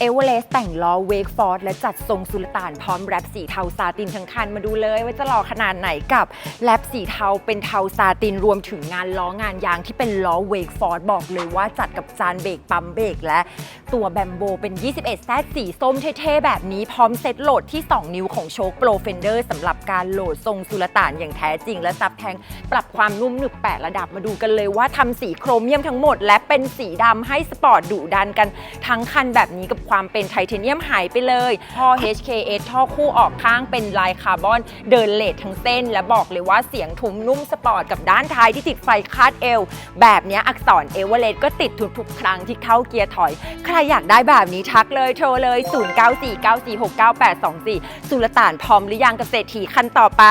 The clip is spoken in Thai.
เอเวอเรสต์แต่งล้อเวกฟอร์ดและจัดทรงสุลต่านพร้อมแรปสีเทาซาตินทั้งคันมาดูเลยว่าจะหล่อขนาดไหนกับแรปสีเทาเป็นเทาซาตินรวมถึงงานล้องานยางที่เป็นล้อเวกฟอร์ดบอกเลยว่าจัดกับจานเบรกปั๊มเบรกและตัวแบมโบเป็น 21แซดสีส้มเท่ๆ แบบนี้พร้อมเซ็ตโหลดที่ 2 นิ้วของโชคโปรเฟนเดอร์สำหรับการโหลดทรงสุลต่านอย่างแท้จริงและซับแทงปรับความนุ่มหนึบแประดับมาดูกันเลยว่าทำสีโครเมียมทั้งหมด และเป็นสีดำให้สปอร์ตดุดันกันทั้งคันแบบนี้กับความเป็นไทเทเนียมหายไปเลย ท่อ HKS ท่อคู่ออกข้างเป็นลายคาร์บอน เดินเลททั้งเส้น และบอกเลยว่าเสียงทุ้มนุ่มสปอร์ตกับด้านท้ายที่ติดไฟคาดเอว แบบนี้อักษรเอเวอเรสต์ก็ติดทุกๆ ครั้งที่เข้าเกียร์ถอย ใครอยากได้แบบนี้ทักเลยโทรเลย 0949469824 สุลต่านพร้อมหรือยังกับเศรษฐีคันต่อไป